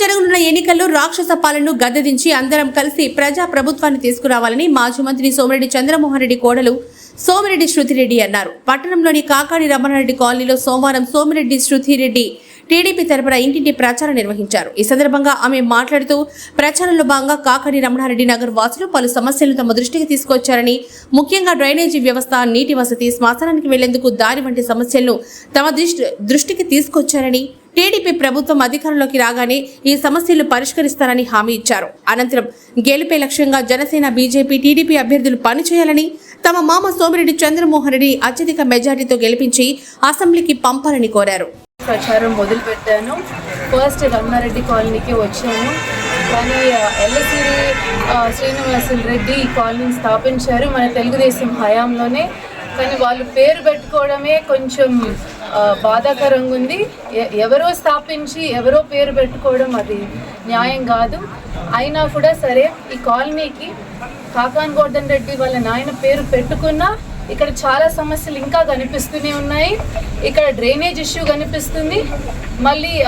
ఎన్నికల్లో రాక్షస పాలనను గద్దెదించి అందరం కలిసి ప్రజా ప్రభుత్వాన్ని తీసుకురావాలని మాజీ మంత్రి సోమిరెడ్డి చంద్రమోహన్ రెడ్డి కోడలు సోమిరెడ్డి శృతిరెడ్డి అన్నారు. పట్టణంలోని కాకాడి రమణారెడ్డి కాలనీలో సోమవారం సోమిరెడ్డి శృతిరెడ్డి టీడీపీ తరపున ఇంటింటి ప్రచారం నిర్వహించారు. ఈ సందర్భంగా ఆమె మాట్లాడుతూ ప్రచారంలో భాగంగా కాకాడి రమణారెడ్డి నగర్ వాసులు పలు సమస్యలను తమ దృష్టికి తీసుకొచ్చారని ముఖ్యంగా డ్రైనేజీ వ్యవస్థ నీటి వసతి శ్మశానానికి వెళ్ళేందుకు దారి వంటి సమస్యలను తమ దృష్టికి తీసుకొచ్చారని టీడీపీ ప్రభుత్వం అధికారంలోకి రాగానే ఈ సమస్యలు పరిష్కరిస్తారని హామీ ఇచ్చారు. అనంతరం గెలుపే లక్ష్యంగా జనసేన బీజేపీ టీడీపీ అభ్యర్థులు పనిచేయాలని తమ మామ సోమిరెడ్డి చంద్రమోహన్ రెడ్డి అత్యధిక మెజార్టీతో గెలిపించి అసెంబ్లీకి పంపాలని కోరారు. ప్రచారం మొదలుపెట్టాను. ఫస్ట్ రమణారెడ్డి కాలనీకి వచ్చాను. కానీ ఎల్లసిరి శ్రీనివాసులు రెడ్డి ఈ కాలనీని స్థాపించారు మన తెలుగుదేశం హయాంలోనే. కానీ వాళ్ళు పేరు పెట్టుకోవడమే కొంచెం బాధాకరంగా ఉంది. ఎ- ఎవరో స్థాపించి ఎవరో పేరు పెట్టుకోవడం అది న్యాయం కాదు. అయినా కూడా సరే ఈ కాలనీకి కాకాన్ గోర్ధన్ రెడ్డి వాళ్ళ నాయన పేరు పెట్టుకున్నా ఇక్కడ చాలా సమస్యలు ఇంకా కనిపిస్తూనే ఉన్నాయి. ఇక్కడ డ్రైనేజ్ ఇష్యూ కనిపిస్తుంది. మళ్ళీ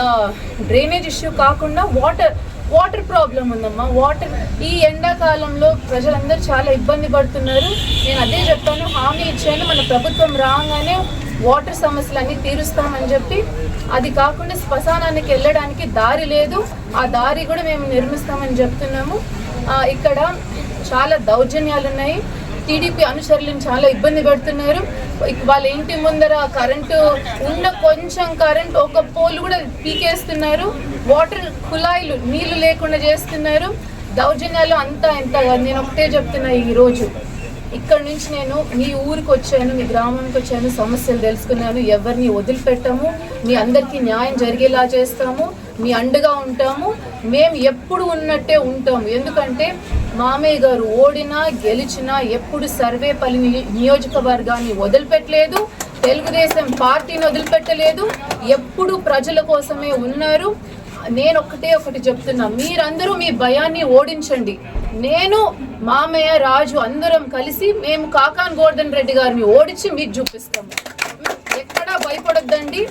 డ్రైనేజ్ ఇష్యూ కాకుండా వాటర్ వాటర్ ప్రాబ్లం ఉందమ్మా. వాటర్ ఈ ఎండాకాలంలో ప్రజలందరూ చాలా ఇబ్బంది పడుతున్నారు. నేను అదే చెప్పాను హామీ ఇచ్చాను మన ప్రభుత్వం రాగానే వాటర్ సమస్యలన్నీ తీరుస్తామని చెప్పి అది కాకుండా శ్మశానానికి వెళ్ళడానికి దారి లేదు. ఆ దారి కూడా మేము నిర్మిస్తామని చెప్తున్నాము. ఇక్కడ చాలా దౌర్జన్యాలు ఉన్నాయి టీడీపీ అనుచరులను చాలా ఇబ్బంది పెడుతున్నారు. వాళ్ళ ఇంటి ముందర కరెంటు ఉన్న కొంచెం కరెంట్ ఒక పోల్ కూడా పీకేస్తున్నారు. వాటర్ కుళాయిలు నీళ్ళు లేకుండా చేస్తున్నారు. దౌర్జన్యాలు అంతా ఎంత కాదు. నేను ఒకటే చెప్తున్నా ఈరోజు ఇక్కడ నుంచి నేను మీ ఊరికి వచ్చాను మీ గ్రామానికి వచ్చాను సమస్యలు తెలుసుకున్నాను ఎవరిని వదిలిపెట్టాము మీ అందరికీ న్యాయం జరిగేలా చేస్తాము మీ అండగా ఉంటాము మేము ఎప్పుడు ఉన్నట్టే ఉంటాము. ఎందుకంటే మామయ్య గారు ఓడినా గెలిచినా ఎప్పుడు సర్వేపల్లి నియోజకవర్గాన్ని వదిలిపెట్టలేదు తెలుగుదేశం పార్టీని వదిలిపెట్టలేదు ఎప్పుడు ప్రజల కోసమే ఉన్నారు నేను ఒకటే ఒకటి చెప్తున్నా. మీరందరూ మీ భయాన్ని ఓడించండి. నేను మామయ్య రాజు అందరం కలిసి మేము కాకాన్ గోర్ధన్ రెడ్డి గారిని ఓడించి మీకు చూపిస్తాము ఎక్కడా భయపడొద్దండి.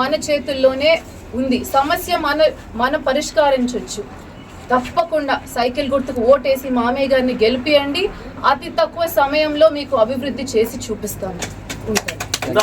మన చేతుల్లోనే ఉంది. సమస్య మన మనం పరిష్కరించవచ్చు తప్పకుండా సైకిల్ గుర్తుకు ఓటేసి మామయ్య గారిని గెలిపియండి. అతి తక్కువ సమయంలో మీకు అభివృద్ధి చేసి చూపిస్తాను. ఉంటాను.